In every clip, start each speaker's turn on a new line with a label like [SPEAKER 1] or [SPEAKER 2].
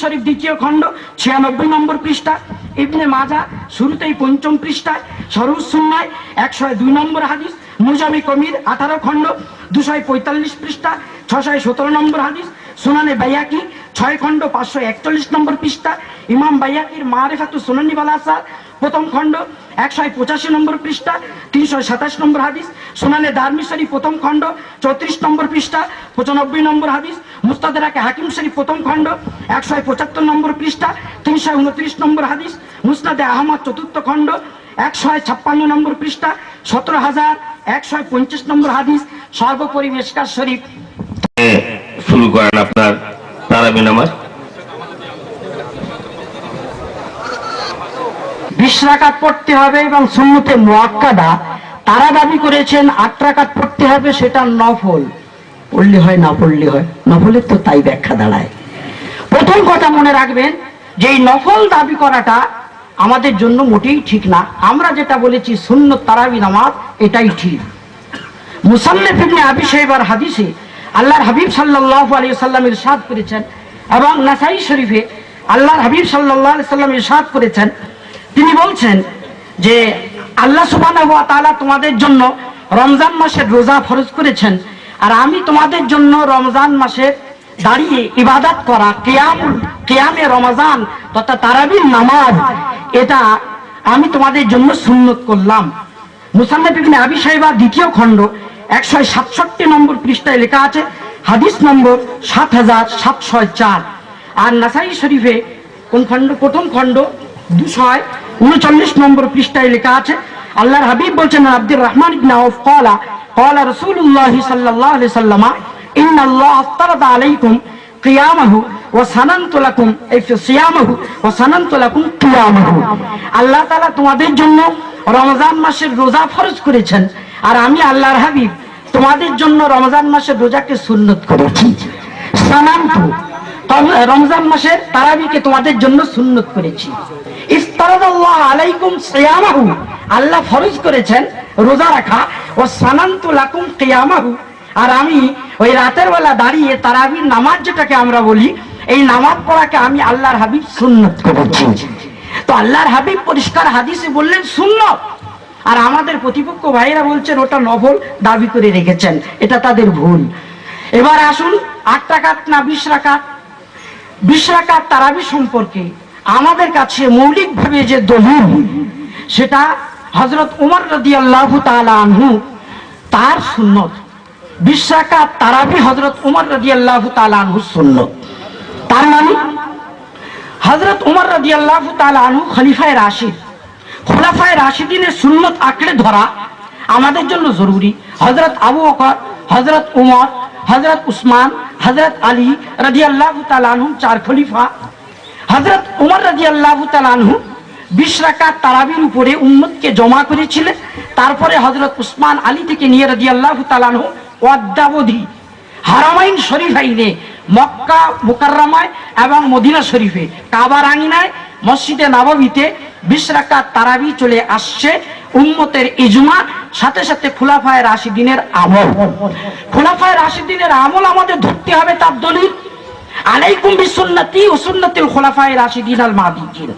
[SPEAKER 1] শরীফ দ্বিতীয় খণ্ড, ছিয়ানব্বই নম্বর পৃষ্ঠা। ইবনে মাজা শুরুতেই পঞ্চম পৃষ্ঠায় সরুসুন্নায় একশো দুই নম্বর হাদিস, মুজামি কমির আঠারো খণ্ড, দুশয় পঁয়তাল্লিশ পৃষ্ঠা, ছশয় সতেরো নম্বর হাদিস, সুনানে বাইয়াকি ছয় খণ্ড, পাঁচশো একচল্লিশ নম্বর পৃষ্ঠা, ইমাম বাইয়াকির মা মারেফাতু সুনানি বালাসা প্রথম খণ্ড একশো পঁচাশি নম্বর পৃষ্ঠা, তিনশো সাতাশ নম্বর হাদিস, সোনানে দারমিশরী প্রথম খণ্ড, চৌত্রিশ নম্বর পৃষ্ঠা, পঁচানব্বই নম্বর হাদিস মুস্তাদাকে হাকিম শরীফ প্রথম খণ্ড একশো পঁচাত্তর নম্বর পৃষ্ঠা তিনশো উনত্রিশ নম্বর হাদিস মুস্তাদে আহমদ চতুর্থ খণ্ড একশো ছাপ্পান্ন নম্বর পৃষ্ঠা সতেরো হাজার একশো পঞ্চাশ নম্বর হাদিস সর্বোপরি মেসকার শরীফ।
[SPEAKER 2] শুরু করেন আপনার তারাবি নামাজ।
[SPEAKER 1] বিশ রাকাত পড়তে হবে এবং সুন্নতে মোয়াক্কাদা তারা দাবি করেছেন আট রাকাত পড়তে হবে সেটা নফল। পড়লে হয়, না পড়লে হয়? নফলের তো তাই ব্যাখ্যা দাঁড়ায়। প্রথম কথা মনে রাখবেন যে এই নফল দাবি করাটা আমাদের জন্য মোটেই ঠিক না। আমরা যেটা বলেছি শূন্য তারাবি নামাজ, এটাই ঠিক। মুসাল্লিফ ইবনে আবি সাহেবার হাদিসে আল্লাহর হাবিব সাল্লাল্লাহু আলাইহি সাল্লাম ইরশাদ করেছেন এবং নাসাই শরীফে আল্লাহর হাবিব সাল্লাল্লাহু আলাইহি সাল্লাম ইরশাদ করেছেন। তিনি বলছেন যে আল্লাহ তাআলা তোমাদের জন্য রমজান মাসের রোজা ফরজ করেছেন। আর আমি তোমাদের জন্য রমজান মাসে দাঁড়িয়ে ইবাদত করা, কিয়াম, কিয়ামে রমজান তথা তারাবির নামাজ, এটা আমি তোমাদের জন্য সুন্নত করলাম। আবি সাহেবা দ্বিতীয় খণ্ড একশো সাতষট্টি নম্বর পৃষ্ঠায় লেখা আছে, হাদিস নম্বর সাত হাজার সাতশো চার। আর নাসাই শরীফে কোন খণ্ড, প্রথম খণ্ড, দুশয় উনচল্লিশ নম্বর পৃষ্ঠায় লেখা আছে, আল্লাহর হাবিব বলছেন, আব্দুর রহমান ইবনে আউফ, ক্বালা আলাইহি সাল্লাম ইন্নাল্লাহ আফতারাদা আলাইকুম কিয়ামাহু ওয়া সানানতু লাকুম এই সিয়ামাহু ওয়া সানানতু লাকুম কিয়ামাহু আল্লাহ তাআলা তোমাদের জন্য রমজান মাসের রোজা ফরজ করেছেন। আর আমি আল্লাহর হাবিব তোমাদের জন্য রমজান মাসের রোজাকে সুন্নত করেছি। সানানতু রমজান মাসের তারাবিকে তোমাদের জন্য সুন্নত করেছি। আলাইকুম সিয়ামাহু আল্লাহ ফরজ করেছেন রোজা রাখা। ও সানান্তু লাকুম কিয়ামাহু। আর আমি ওই রাতের বেলা দাঁড়িয়ে তারাবির নামাজ যেটাকে আমরা বলি, এই নামাজ পড়াকে আমি আল্লাহর হাবিব সুন্নত করেছি তো আল্লাহর হাবিব পরিষ্কার হাদিসে বললেন, সুন্নত। আর আমাদের প্রতিপক্ষ ভাইরা বলছেন, ওটা নফল দাবি করে রেখেছেন। এটা তাদের ভুল। এবার আসুন, আট টাকাত না বিশ রাকাত? বিশ রাকাত তারাবি সম্পর্কে আমাদের কাছে মৌলিকভাবে যে দলিল, সেটা হজরত উমর রদি আল্লাহ আনহু তার সুন্নত। বিশ্বাকা তারাবি হজরত উমর রদি আল্লাহ আনহু সুন্নত। তার মানে হজরত উমর রাজি আল্লাহ আনহু খলিফায় রাশিদ। খোলাফায় রাশিদিনের সুন্নত আঁকড়ে ধরা আমাদের জন্য জরুরি। হজরত আবু বকর হজরত উমর হজরত উসমান হজরত আলী রাজি আল্লাহ আনহু চার খলিফা। হজরত উমর রাজি আল্লাহ আনহু বিশ রাকাত তারাবির উপরে উম্মতকে জমা করেছিলেন। তারপরে হজরত উসমান আলী থেকে নিয়ে রাজি আল্লাহ আনহু অদ্যাবধি হারামাইন শরীফ আইনে, মক্কা মুকাররমায় এবং মদিনা শরীফে কাবার আঙিনায় মসজিদে নববীতে বিশ তারাবি চলে আসছে উম্মতের ইজমা, সাথে সাথে খুলাফায় রাশিদিনের আমল। খুলাফায় রাশিদিনের আমল আমাদের ধরতে হবে তার দলিল। আলাইকুম বিসুন্নতি ও সুন্নতিল খোলাফায় রাশিদিন আল মাহদিন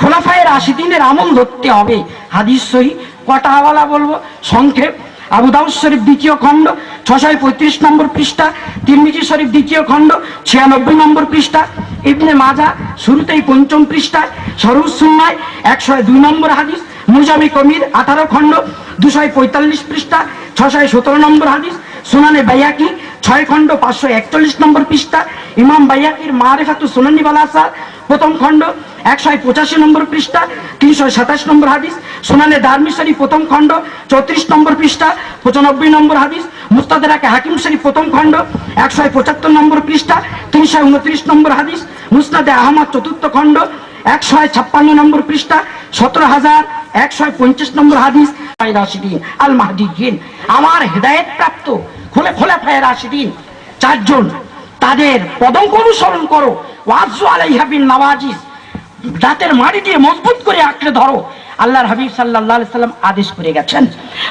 [SPEAKER 1] খোলাফায় রাশিদিনের আমল ধরতে হবে। হাদিস সহি কটা হাওয়ালা বলব, সংক্ষেপ। আবু দাউদ শরীফ দ্বিতীয় খণ্ড, ছশো পঁয়ত্রিশ নম্বর পৃষ্ঠা, তিরমিজি শরীফ দ্বিতীয় খণ্ড, ছিয়ানব্বই নম্বর পৃষ্ঠা, ইবনে মাজা শুরুতেই পঞ্চম পৃষ্ঠায় সরুসুন্নায় একশো দুই নম্বর হাদিস, মুজামি কমির আঠারো খণ্ড দুশয় পঁয়তাল্লিশ পৃষ্ঠা ছশয় সতেরো নম্বর হাদিস, সুনানে বাইয়াকি ছয় খণ্ড, পাঁচশো একচল্লিশ নম্বর পৃষ্ঠা, ইমাম বাইয়াকির মারেফাতু সুনানি বালাসা প্রথম খণ্ড, একশো পঁচাশি নম্বর পৃষ্ঠা, তিনশো সাতাশ নম্বর হাদিস, সোনানে দারমিশরী প্রথম খণ্ড, চৌত্রিশ নম্বর পৃষ্ঠা, পঁচানব্বই নম্বর হাদিস মুস্তাদাকে হাকিম শরীফ প্রথম খণ্ড, একশো পঁচাত্তর নম্বর পৃষ্ঠা, তিনশো উনত্রিশ নম্বর হাদিস, মুস্তাদে আহমদ চতুর্থ খণ্ড, একশো ছাপ্পান্ন নম্বর পৃষ্ঠা, সতেরো হাজার একশো পঞ্চাশ নম্বর হাদিস আল মাহদিন আমার হেদায়েত প্রাপ্ত খোলে খোলে ফায় রাশিদিন, চারজন তাদের পদঙ্ক অনুসরণ করো ওয়াজু দাঁতের মাড়ি দিয়ে মজবুত করে আঁকড়ে ধরো। আল্লাহর হাবিব সাল্লাহ সাল্লাম আদেশ করে গেছেন।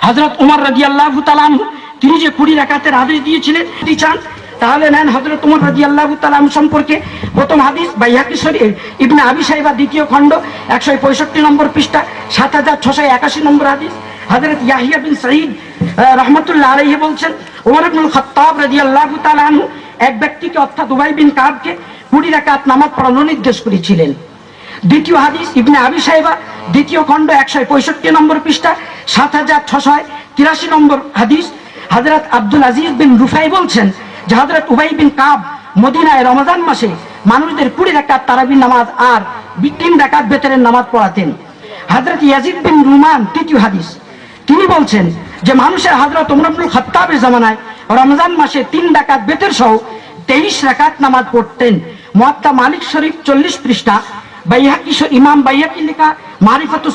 [SPEAKER 1] হজরত উমর রাজি আল্লাহ তিনি যে কুড়ি রাকাতের আদেশ দিয়েছিলেন চান, তাহলে নেন হজরত উমর রাজি আল্লাহ তালাম সম্পর্কে প্রথম হাদিস বাইহাকি শরীর ইবনে আবি সাহেবা দ্বিতীয় খণ্ড, একশো পঁয়ষট্টি নম্বর পৃষ্ঠা, সাত হাজার ছশো একাশি নম্বর হাদিস। হজরত ইয়াহিয়া বিন সঈদ রহমতুল্লাহ আলহি বলছেন, উমর ইবনুল খত্তাব রাজি আল্লাহ তালাহু এক ব্যক্তিকে, অর্থাৎ উবাই বিন কাবকে কুড়ি রাকাত নামাজ পড়ানোর নির্দেশ করেছিলেন। দ্বিতীয় হাদিস ইবনে আবি সাহেবা দ্বিতীয় খণ্ড একশো পঁয়ষট্টি নম্বর পৃষ্ঠা, সাত হাজার ছশো তিরাশি নম্বর হাদিস। হজরত আব্দুল আজিজ বিন রুফাই বলছেন যে হজরত উবাই বিন কাব মদিনায় রমজান মাসে মানুষদের কুড়ি রাকাত তারাবির নামাজ আর তিন রাকাত বেতরের নামাজ পড়াতেন। হজরত ইয়াজিদ বিন রুমান, তৃতীয় হাদিস। তিনি বলছেন যে, মানুষের হজরত উমরাবুল খত্তাবের জামানায় রমজান মাসে তিন ডাকাত বেতের সহ তেইশ রাকাত নামাজ পড়তেন। মোয়াত্তা মালিক শরীফ চল্লিশ পৃষ্ঠা ইমাম বাইহাকি লেখা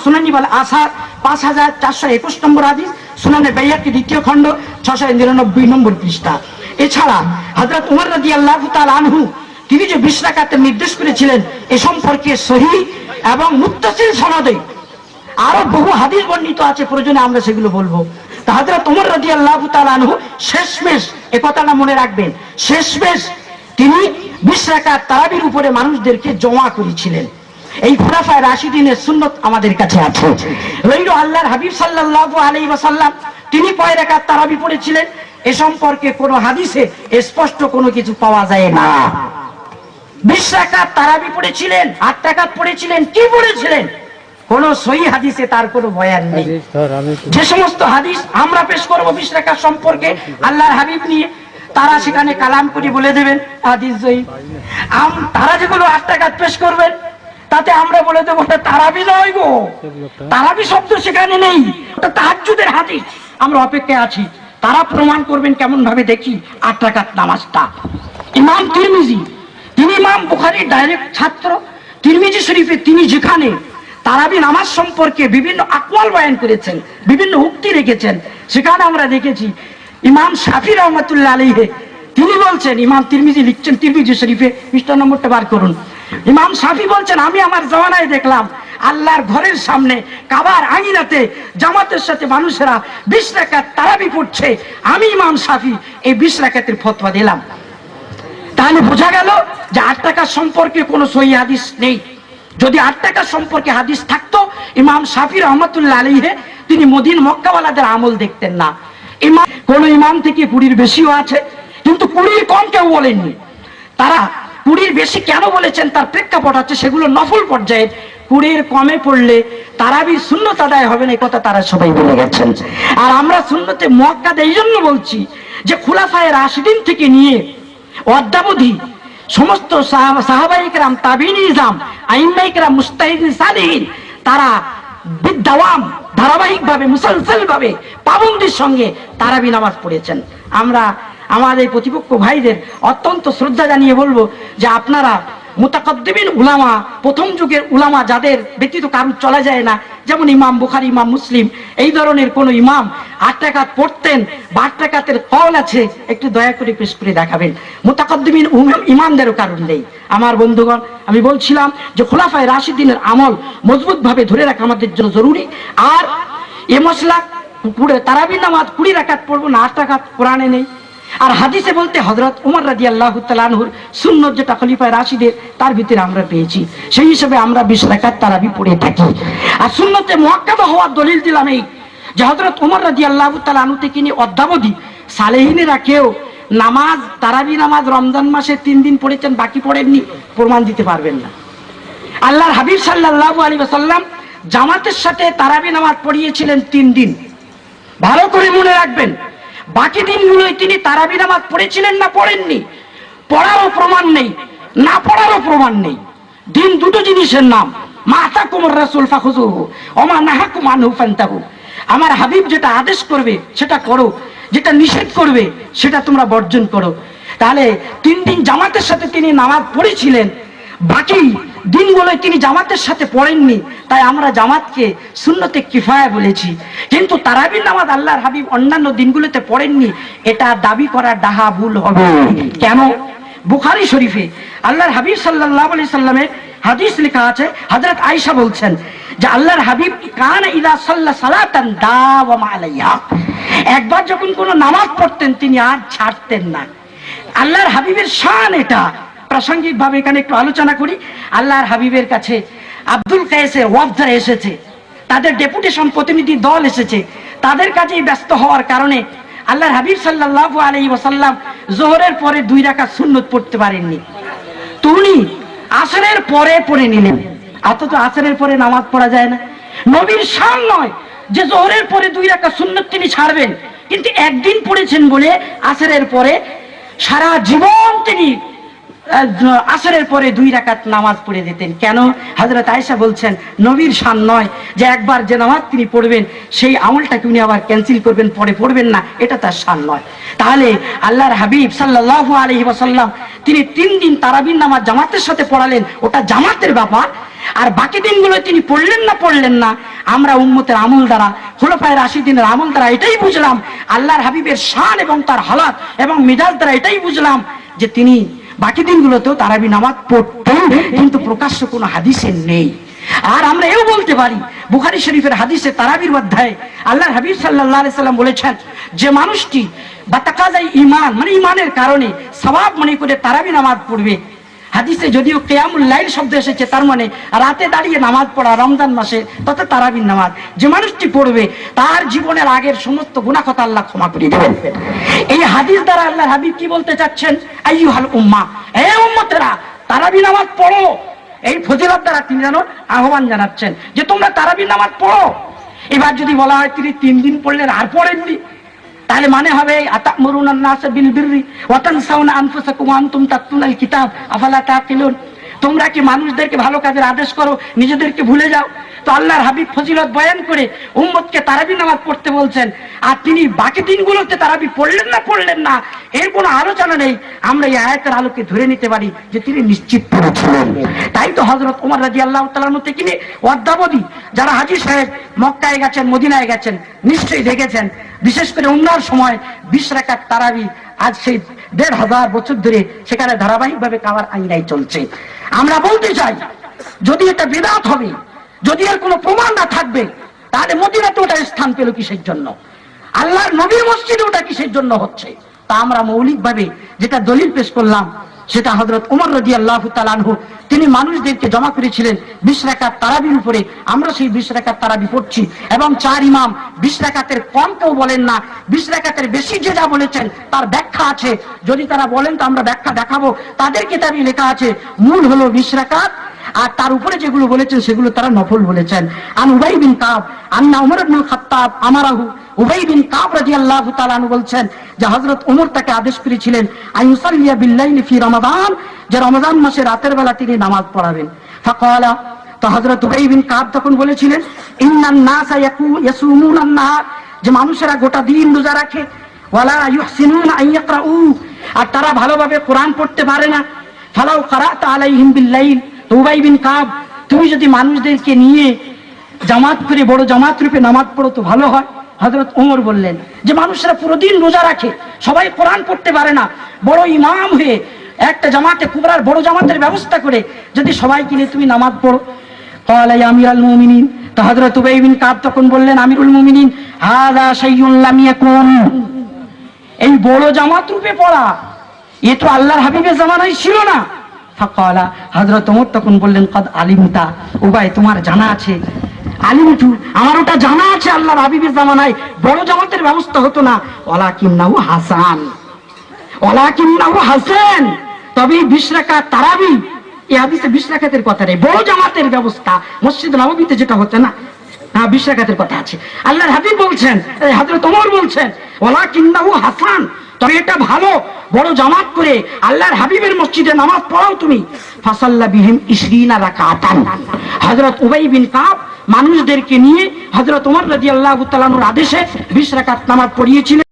[SPEAKER 1] সুনানি আসার পাঁচ হাজার চারশো একুশ নম্বর সুনানে বাইহাকি দ্বিতীয় খণ্ড, ছশো নিরানব্বই নম্বর পৃষ্ঠা। এছাড়া হজরত উমর রাজি আল্লাহ আনহু, তিনি যে নির্দেশ করেছিলেন, এ সম্পর্কে সহি এবং মুত্তাসিল সনদে আরও বহু হাদিস বর্ণিত আছে, প্রয়োজনে আমরা সেগুলো বলব। তা হযরত ওমর রাদিয়াল্লাহু তাআলা আনহু শেষমেশ, এ কথাটা মনে রাখবেন, শেষমেশ তিনি বিশ রাকাত তারাবির উপরে মানুষদেরকে জমা করেছিলেন। এই খুলাফায় রাশিদিনের সুন্নত আমাদের কাছে আছে। রইল আল্লাহর হাবিব সাল্লাল্লাহু আলাইহি ওয়াসাল্লাম তিনি কয় রাকাত তারাবি পড়েছিলেন? এ সম্পর্কে কোনো হাদিসে স্পষ্ট কোনো কিছু পাওয়া যায় না। বিশ রাকাত তারাবি পড়েছিলেন আট টাকাত পড়েছিলেন কি পড়েছিলেন? কোন সহি হাদিসে তার কোনো বয়ান নেই। যে সমস্ত হাদিস আমরা পেশ করব বিশ রাকাত সম্পর্কে আল্লাহর হাবিব নিয়ে তারা সেখানে কালাম করে বলে দেবেন, হাদিস জয়ী। তারা যেগুলো আট পেশ করবেন তাতে আমরা বলে দেবো তারাবি নয় গো। তারাবি শব্দ সেখানে নেই, ওটা তাহাজ্জুদের হাদিস। আমরা অপেক্ষায় আছি। তারা প্রমাণ করবেন কেমন ভাবে দেখি আট নামাজটা। ইমাম তিরমিজি তিনি ইমাম বুখারির ডাইরেক্ট ছাত্র, তিরমিজি শরীফে তিনি যেখানে তারাবি নামাজ সম্পর্কে বিভিন্ন আকওয়াল বয়ান করেছেন, বিভিন্ন উক্তি রেখেছেন, সেখানে আমরা দেখেছি ইমাম শাফি রহমতুল্লাহ আলীহে তিনি বলছেন, ইমাম তিরমিজি লিখছেন, তিরমিজি শরীফে পৃষ্ঠা নম্বরটা বার করুন। ইমাম শাফি বলছেন, আমি আমার জমানায় দেখলাম, আল্লাহর ঘরের সামনে কাবার আঙিনাতে জামাতের সাথে মানুষেরা বিশ রাকাত তারাবি পড়ছে। আমি ইমাম শাফি এই বিশ রাকাতের ফতোয়া দিলাম। তাহলে বোঝা গেল যে আট টাকার সম্পর্কে কোনো সহি হাদিস নেই। যদি আট টাকার সম্পর্কে হাদিস থাকতো, ইমাম শাফি রহমতুল্লাহ আলীহে তিনি মদিন মক্কাওয়ালাদের আমল দেখতেন না। ইমাম, কোন ইমাম থেকে কুড়ির বেশিও আছে, কিন্তু কুড়ির কম কেউ বলেননি। তারা কুড়ির বেশি কেন বলেছেন, তার প্রেক্ষাপট আছে সেগুলো নফল পর্যায়ে কুড়ির কমে পড়লে তারাবির শূন্যত আদায় হবে না কথা তারা সবাই বলে গেছেন। আর আমরা শূন্যতে মক্কাদ এই জন্য বলছি যে, খুলাফায় রাশিদিন থেকে নিয়ে অদ্যাবধি সমস্ত সাহাবাহিকরাম তাবিন ইজাম আইমাইকরাম মুস্তাহিদিন সালিহিন তারা বিদ্যাওয়াম ধারাবাহিকভাবে, মুসলসলভাবে পাবন্দির সঙ্গে তারাবি নামাজ পড়েছেন। আমরা আমাদের প্রতিপক্ষ ভাইদের অত্যন্ত শ্রদ্ধা জানিয়ে বলব যে আপনারা মুতাকদ্দিমিন উলামা, প্রথম যুগের উলামা যাদের ব্যতীত কারুর চলা যায় না, যেমন ইমাম বুখারি, ইমাম মুসলিম, এই ধরনের কোন ইমাম আট পড়তেন বা আট টাকাতের কল আছে, একটু দয়া করে পেশ করে দেখাবেন। মুতাকদ্দিমিন ইমামদেরও কারণ নেই। আমার বন্ধুগণ, আমি বলছিলাম যে খোলাফায় রাশিদিনের আমল মজবুত ভাবে ধরে রাখা আমাদের জন্য জরুরি। আর এ মশলা, পুরো তারাবি নামাজ কুড়ি রাখাত পড়ব না, আট টাকাত কোরআনে নেই। আর হাদিসে বলতে হজরত উমর রাজি আল্লাহ তালানহুর সুন্নত যেটা খলিফায় রাশিদের, তার ভিতরে আমরা পেয়েছি। সেই হিসেবে আমরা বিশ রাকাত তারাবি পড়ে থাকি। আর সুন্নতে মোয়াক্কাবা হওয়ার দলিল দিলাম এই যে হজরত উমর রাজি আল্লাহ তালানহু থেকে নিয়ে অদ্যাবধি সালেহিনেরা কেউ নামাজ, তারাবি নামাজ রমজান মাসে তিন দিন পড়েছেন, বাকি পড়েননি, প্রমাণ দিতে পারবেন না। আল্লাহর হাবিব সাল্লাল্লাহু আলাইহি ওয়াসাল্লাম জামাতের সাথে তারাবি নামাজ পড়িয়েছিলেন তিন দিন। ভালো করে মনে রাখবেন বাকি দিনগুলোই তিনি তারাবি নামাজ পড়েছিলেন না পড়েননি? পড়ারও প্রমাণ নেই, না পড়ারও প্রমাণ নেই। দিন দুটো জিনিসের নাম মাতা কুমর রাসুল ফাখুজুহু অমা নাহাকুম আনহু ফান্তাহু। আমার হাবিব যেটা আদেশ করবে, সেটা করো। যেটা নিষেধ করবে, সেটা তোমরা বর্জন করো। তাহলে তিন দিন জামাতের সাথে তিনি নামাজ পড়েছিলেন বাকি দিনগুলোয় তিনি জামাতের সাথে পড়েননি, তাই আমরা জামাতকে শূন্যতে কিফায়া বলেছি। কিন্তু তারাবির নামাজ আল্লাহর হাবিব অন্যান্য দিনগুলোতে পড়েননি, এটা দাবি করা ডাহা ভুল হবে। কেন? বুখারি শরীফে আল্লাহর হাবিব সাল্লাহ আলি সাল্লামের হাদিস লেখা আছে হজরত আয়েশা বলছেন যে আল্লাহর হাবিব, কান ইদা সাল্লা সালাতান দাওয়ামা একবার যখন কোনো নামাজ পড়তেন, তিনি আর ছাড়তেন না। আল্লাহর হাবিবের শান এটা। প্রাসঙ্গিক ভাবে এখানে একটু আলোচনা করি। আল্লাহর হাবিবের কাছে আব্দুল কায়েসের ওয়াফ যারা এসেছে। তাদের ডেপুটেশন প্রতিনিধি দল এসেছে। তাদের কাছেই ব্যস্ত হওয়ার কারণে আল্লাহর হাবিব সাল্লাল্লাহু আলাইহি ওয়াসাল্লাম জোহরের পরে দুই রাকাত সুন্নত পড়তে পারেননি। তো আসরের পরে পড়ে নিলেন। অথচ আসরের পরে নামাজ পড়া যায় না। নবীর শান নয় যে জোহরের পরে দুই রাকাত সুন্নত তিনি ছাড়বেন। কিন্তু একদিন পড়েছেন বলে আসরের পরে সারা জীবন তিনি আসরের পরে দুই রাকাত নামাজ পড়ে দিতেন কেন? হজরত আয়েশা বলছেন, নবীর শান নয় যে একবার যে নামাজ তিনি পড়বেন, সেই আমলটাকে উনি আবার ক্যান্সেল করবেন, পরে পড়বেন না, এটা তার শান নয়। তাহলে আল্লাহর হাবিব সাল্লাহ আলাইহি ওয়াসাল্লাম, তিনি তিন দিন তারাবির নামাজ জামাতের সাথে পড়ালেন, ওটা জামাতের ব্যাপার। আর বাকি দিনগুলো তিনি পড়লেন না পড়লেন না, আমরা উম্মতের আমল দ্বারা খোলফায়ের আশি দিনের আমল দ্বারা এটাই বুঝলাম, আল্লাহর হাবিবের শান এবং তার হালাত এবং মিজাজ দ্বারা এটাই বুঝলাম যে তিনি বাকি দিনগুলোতেও তারাবি নামাজ পড়তেন কিন্তু প্রকাশ্য কোনো হাদিসে নেই। আর আমরা এও বলতে পারি বুখারি শরীফের হাদিসে তারাবির অধ্যায়ে আল্লাহ হাবিব সাল্লাহ সাল্লাম বলেছেন যে মানুষটি বা তাকাজাই ইমান মানে ইমানের কারণে স্বভাব মনে করে তারাবি নামাজ পড়বে হাদিসে যদিও কেয়ামুল লাইল শব্দ এসেছে, তার মানে রাতে দাঁড়িয়ে নামাজ পড়া রমজান মাসে তথা তারাবির নামাজ। যে মানুষটি পড়বে, তার জীবনের আগের সমস্ত গুণাখত আল্লাহ ক্ষমা করে দেবেন। এই হাদিস দ্বারা আল্লাহ হাবিব কি বলতে চাচ্ছেন? আইয়ুহাল উম্মা এ উম্মতেরা তারাবি নামাজ পড়ো। এই ফজিলত দ্বারা তিনি যেন আহ্বান জানাচ্ছেন যে তোমরা তারাবি নামাজ পড়ো। এবার যদি বলা হয় তিনি তিন দিন পড়লেন, আর পড়েননি। তাহলে মানে হবে আতামুরুন নাস বিল বিরি ওয়াতান তানসাউনা আনফুসাকুম আনতুম তাতলুনাল কিতাব, আফালা তাকিলুন? তোমরা কি মানুষদেরকে ভালো কাজের আদেশ করো? নিজেদেরকে ভুলে যাও? তো আল্লাহর হাবিব ফজিলত বয়ান করে উম্মতকে তারাবি নামাজ পড়তে বলছেন, আর তিনি বাকি দিনগুলোতে তারাবি পড়লেন না পড়লেন না? এর কোনো আলোচনা নেই। আমরা এই আয়াতের আলোকে ধরে নিতে পারি যে তিনি নিশ্চিত পড়েছিলেন। তাই তো হজরত ওমর রাজি আল্লাহ তালার থেকে নিয়ে অদ্যাবধি যারা হাজির সাহেব মক্কায় গেছেন, মদিনায় গেছেন, নিশ্চয়ই দেখেছেন। বিশেষ করে উমরার সময় বিশ রাকাত তারাবি আজ সেই দেড় হাজার বছর ধরে সেখানে ধারাবাহিকভাবে কাবার আইনাই চলছে। আমরা বলতে চাই, যদি এটা বেদাত হবে, যদি এর কোনো প্রমাণ না থাকবে, তাহলে মদিনাতে ওটা স্থান পেল কিসের জন্য? আল্লাহর নবীর মসজিদে ওটা কিসের জন্য হচ্ছে? তা আমরা মৌলিকভাবে যেটা দলিল পেশ করলাম সেটা হজরত উমর রদি আল্লাহ তালানহু তিনি মানুষদেরকে জমা করেছিলেন বিশ রেখার তারাবির উপরে। আমরা সেই বিশ রেখার তারাবি পড়ছি। এবং চার ইমাম বিশ রেখাতের কম কেউ বলেন না। বিশ রেখাতের বেশি যে যা বলেছেন তার ব্যাখ্যা আছে। যদি তারা বলেন তো আমরা ব্যাখ্যা দেখাবো। তাদের কিতাবই লেখা আছে, মূল হলো বিশ রাকাত আর তার উপরে যেগুলো বলেছেন, সেগুলো তারা নফল বলেছেন। আন উবাই বিন কাব, আন্না উমর ইবনুল খাত্তাব আমারাহু। উবাই বিন কাব রাদিয়াল্লাহু তাআলা বলছেন যে হযরত ওমর তাকে আদেশ করেছিলেন, আইয়ুসাল্লিয়া বিল্লাইলি ফি রমাদান, যে রমাদান মাসে রাতের বেলা তিনি নামাজ পড়াবেন। ফাকালা, তো হযরত উবাই বিন কাব তখন বলেছিলেন, ইন্নান নাসা ইয়াকু ইয়াসুমুনান নাহার যে মানুষেরা গোটা দিন রোজা রাখে, ওয়ালা ইউহসিনুন আন ইয়াকরাউ, আর তারা ভালোভাবে কোরআন পড়তে পারে না। ফালাউ কারাতা আলাইহিম বিল্লাইল উবাই বিন কাব, তুমি যদি মানুষদেরকে নিয়ে জামাত করে বড় জামাত রূপে নামাজ পড়ো তো ভালো হয়। হজরত ওমর বললেন, যে মানুষরা পুরো দিন রোজা রাখে, সবাই কোরআন পড়তে পারে না, বড় ইমাম হয়ে একটা জামাতে কুবরার বড় জামাতের ব্যবস্থা করে যদি সবাই কিনে তুমি নামাজ পড়ো। তাহলে আমিরাল মুমিনিন, তো হজরত উবাই বিন কাব তখন বললেন, আমিরুল মুমিনিন হাদা সাইয়ুল্লাম ইয়াকুন। এই বড় জামাত রূপে পড়া, এ তো আল্লাহর হাবিবের জামানায় ছিল না। ফাকালা, হযরত ওমর তখন বললেন, কদ আলিমতা, উবাই, তোমার জানা আছে? আলিমতু, আমার ওটা জানা আছে, আল্লাহর হাবিবের জামানায়। বড় জামাতের ব্যবস্থা হতো না। ওলা কিন্নাহু হাসান। ওলা কিন্নাহু হাসান। তবে এই বিশ রাকাত তারাবি, এই হাদিসে বিশ রাকাতের কথা নেই। বড় জামাতের ব্যবস্থা, মসজিদ নববীতে যেটা হচ্ছে না হ্যাঁ বিশ রাকাতের কথা আছে। আল্লাহর হাবিব বলছেন হাজরত ওমর বলছেন ওলা কিন্নাহু হাসান। তবে এটা ভালো, বড় জামাত করে আল্লাহর হাবিবের মসজিদে নামাজ পড়াও তুমি। ফাসাল্লা ইসরিনা রাকাতান হজরত উবাই বিন কাপ মানুষদেরকে নিয়ে হযরত ওমর আল্লাহ তালানুর আদেশে 20 রাকাত নামাজ পড়িয়েছিলেন।